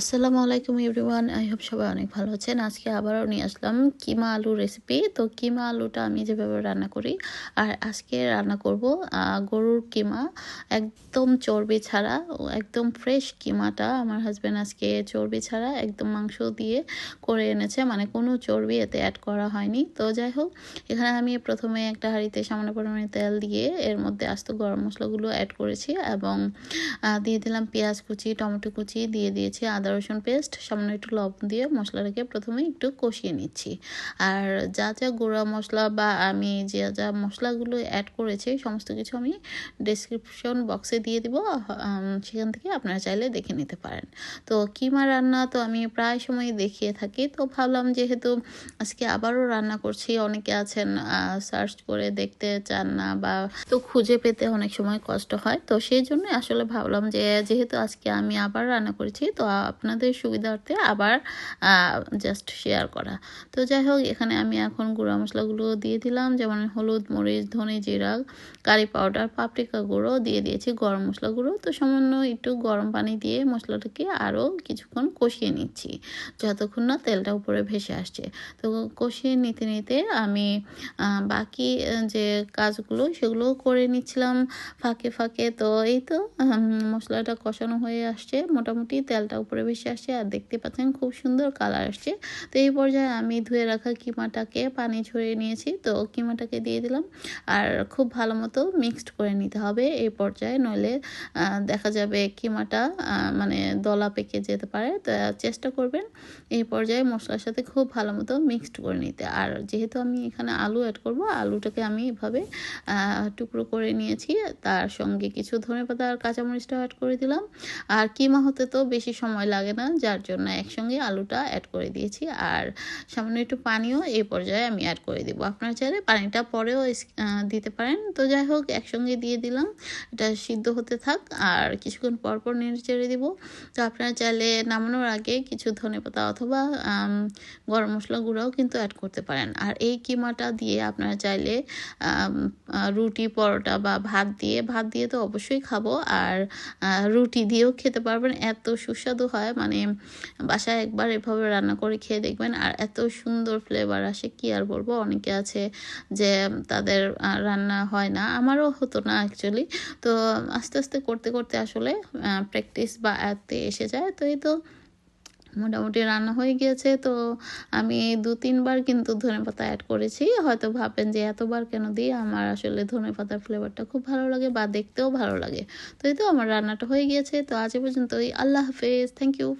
আসসালামু আলাইকুম everyone, I hope সবাই অনেক ভালো আছেন। আজকে আবারও নিয়ে আসলাম কিমা আলু রেসিপি তো কিমা আলুটা আমি যেভাবে রান্না করি, আর আজকে রান্না করব গরুর কিমা। একদম চর্বি ছাড়া একদম ফ্রেশ কিমাটা আমার হাজব্যান্ড আজকে চর্বি ছাড়া একদম মাংস দিয়ে করে এনেছে। মানে কোনো চর্বি এতে অ্যাড করা হয়নি। তো যাই হোক, এখানে আমি প্রথমে একটা হাঁড়িতে সামান্য পরিমাণে তেল দিয়ে এর মধ্যে আস্ত গরম মশলাগুলো অ্যাড করেছি এবং দিয়ে দিলাম পেঁয়াজ কুচি, টমেটো কুচি দিয়ে দিয়েছি আদা আদা, রসুন পেস্ট সামান্য একটু লবণ দিয়ে মশলাটাকে প্রথমে একটু কষিয়ে নিচ্ছি। আর যা যা গুঁড়া মশলা বা আমি যে যা মশলাগুলো অ্যাড করেছি, সমস্ত কিছু আমি ডিসক্রিপশন বক্সে দিয়ে দিব। সেখান থেকে আপনারা চাইলে দেখে নিতে পারেন। তো কিমা রান্না তো আমি প্রায় সময় দেখিয়ে থাকি। তো ভাবলাম যেহেতু আজকে আবারও রান্না করছি, অনেকে আছেন সার্চ করে দেখতে চান না বা তো খুঁজে পেতে অনেক সময় কষ্ট হয়। তো সেই জন্য আসলে ভাবলাম যে যেহেতু আজকে আমি আবার রান্না করেছি, তো আপনাদের সুবিধার্থে আবার জাস্ট শেয়ার করা। তো যাই হোক, এখানে আমি এখন গুঁড়া মশলাগুলো দিয়ে দিলাম। যেমন হলুদ, মরিচ, ধনে জিরা, কারি পাউডার, পাপরিকা গুঁড়ো দিয়ে দিয়েছি গরম মশলা গুঁড়ো। তো সামান্য একটু গরম পানি দিয়ে মশলাটাকে আরও কিছুক্ষণ কষিয়ে নিচ্ছি, যতক্ষণ না তেলটা উপরে ভেসে আসছে। তো কষিয়ে নিতে নিতে আমি বাকি যে কাজগুলো সেগুলো করে নিচ্ছিলাম ফাঁকে ফাঁকে। তো এই তো মশলাটা কষানো হয়ে আসছে। মোটামুটি তেলটা উপরে ভেসে আসছে আর দেখতে পাচ্ছেন খুব সুন্দর কালার আসছে। তো এই পর্যায়ে আমি ধুয়ে রাখা কিমাটাকে পানি ছড়িয়ে নিয়েছি। তো কিমাটাকে দিয়ে দিলাম। আর খুব ভালো মতো মিক্সড করে নিতে হবে। এই পর্যায়ে নইলে দেখা যাবে কিমাটা মানে দলা পেকে যেতে পারে। তো চেষ্টা করবেন এই পর্যায়ে মশলার সাথে খুব ভালো মতো মিক্সড করে নিতে। আর যেহেতু আমি এখানে আলু অ্যাড করব, আলুটাকে আমি এভাবে টুকরো করে নিয়েছি। তার সঙ্গে কিছু ধনে পাতা আর কাঁচামরিচটাও অ্যাড করে দিলাম। আর কিমা হতে তো বেশি সময় না, যার জন্য একসঙ্গে আলুটা অ্যাড করে দিয়েছি। আর সামান্য একটু পানিও এই পর্যায়ে আমি অ্যাড করে দেবো। আপনারা চাইলে পানিটা পরেও দিতে পারেন। তো যাই হোক, একসঙ্গে দিয়ে দিলাম। এটা সিদ্ধ হতে থাক। আর কিছুক্ষণ পর পর নেড়ে চেড়ে দিব। তো আপনারা চাইলে নামানোর আগে কিছু ধনে পাতা অথবা গরম মশলা গুঁড়াও কিন্তু অ্যাড করতে পারেন। আর এই কিমাটা দিয়ে আপনারা চাইলে রুটি, পরোটা বা ভাত দিয়ে ভাত দিয়ে তো অবশ্যই খাব। আর রুটি দিয়েও খেতে পারবেন। এত সুস্বাদু হয় মানে বাসায় একবার এভাবে রান্না করে খেয়ে দেখবেন। আর এত সুন্দর ফ্লেভার আসে, কি আর বলব? অনেকে আছে যে তাদের রান্না হয় না। আমারও হতো না অ্যাকচুয়ালি তো আস্তে আস্তে করতে করতে আসলে প্র্যাকটিস বা এতে এসে যায়। তো এই তো মোটামুটি রান্না হয়ে গিয়েছে। তো আমি দু, তিনবার কিন্তু ধনে পাতা অ্যাড করেছি। হয়তো ভাবেন যে এতবার কেন দিই? আমার আসলে ধনে পাতার ফ্লেভারটা খুব ভালো লাগে বা দেখতেও ভালো লাগে। তো এই তো আমার রান্নাটা হয়ে গিয়েছে। তো আজ পর্যন্তই। আল্লাহ হাফেজ। Thank you